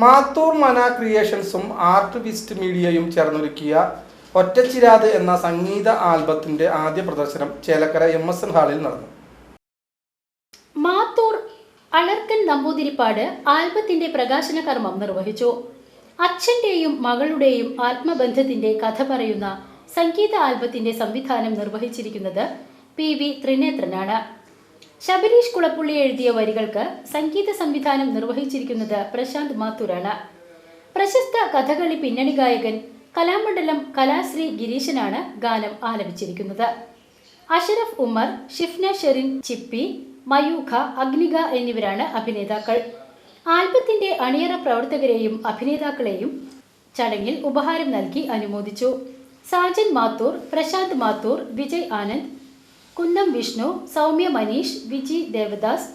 മാത്തൂർ മന ക്രിയേഷൻസും art visit മീഡിയയും ചേർന്നൊരുക്കിയ ഒറ്റച്ചിരാത് എന്ന സംഗീത ആൽബത്തിന്റെ ആദ്യ പ്രദർശനം ചേലക്കര എം എസ് എൻ ഹാളിൽ നടന്നു. മാത്തൂർ അളർക്കൻ നമ്പൂതിരിപ്പാട് ആൽബത്തിന്റെ പ്രകാശന കർമ്മം നിർവഹിച്ചു. അച്ഛന്റെയും മകളുടെയും ആത്മബന്ധത്തിന്റെ കഥ പറയുന്ന സംഗീത ആൽബത്തിന്റെ സംവിധാനം നിർവഹിച്ചിരിക്കുന്നത് പി വി ത്രിനേത്രനാണ്. ശബരീഷ് കുളപ്പുള്ളി എഴുതിയ വരികൾക്ക് സംഗീത സംവിധാനം നിർവഹിച്ചിരിക്കുന്നത് പ്രശാന്ത് മാത്തൂരാണ്. പ്രശസ്ത കഥകളി പിന്നണി ഗായകൻ കലാമണ്ഡലം കലാശ്രീ ഗിരീശനാണ് ഗാനം ആലപിച്ചിരിക്കുന്നത്. അഷറഫ് ഉമ്മർ ഷിഫ്ന ഷെറിൻ ചിപ്പി മയൂഖ അഗ്നിക എന്നിവരാണ് അഭിനേതാക്കൾ. ആൽബത്തിന്റെ അണിയറ പ്രവർത്തകരെയും അഭിനേതാക്കളെയും ചടങ്ങിൽ ഉപഹാരം നൽകി അനുമോദിച്ചു. സാജൻ മാത്തൂർ പ്രശാന്ത് മാത്തൂർ വിജയ് ആനന്ദ് കുന്നം വിഷ്ണു സൗമ്യ മനീഷ് വിജി ദേവദാസ്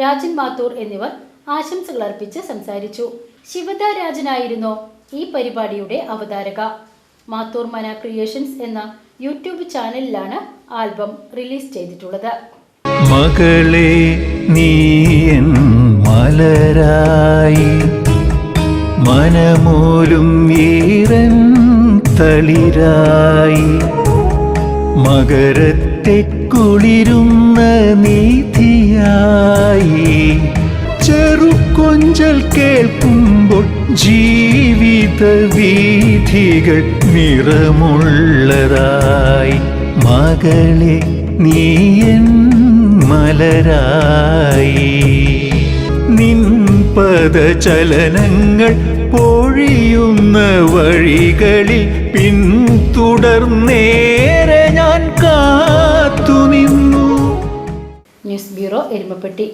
രാജൻ മാത്തൂർ എന്നിവർ ആശംസകൾ അർപ്പിച്ച് സംസാരിച്ചു. ശിവദ രാജനായിരുന്നു ഈ പരിപാടിയുടെ അവതാരക. മാത്തൂർ മന ക്രിയേഷൻസ് എന്ന യൂട്യൂബ് ചാനലിലാണ് ആൽബം റിലീസ് ചെയ്തിട്ടുള്ളത്. മകളെ നീയൻ മലരായി മനമോലും ഈറൻ തളിരായി മകരത്തെ കുളിരുന്ന നീതിയായി ചെറുകൊഞ്ചൽ കേൾക്കുമ്പോൾ ജീവിത വീഥികൾ നിറമുള്ളതായി. മകളെ നീയൻ മലരായി. പദചലനങ്ങൾ പൊഴിയുന്ന വഴികളിൽ പിന്തുടർന്നേറെ ഞാൻ കാത്തുനിന്നു. News bureau Erumapetty.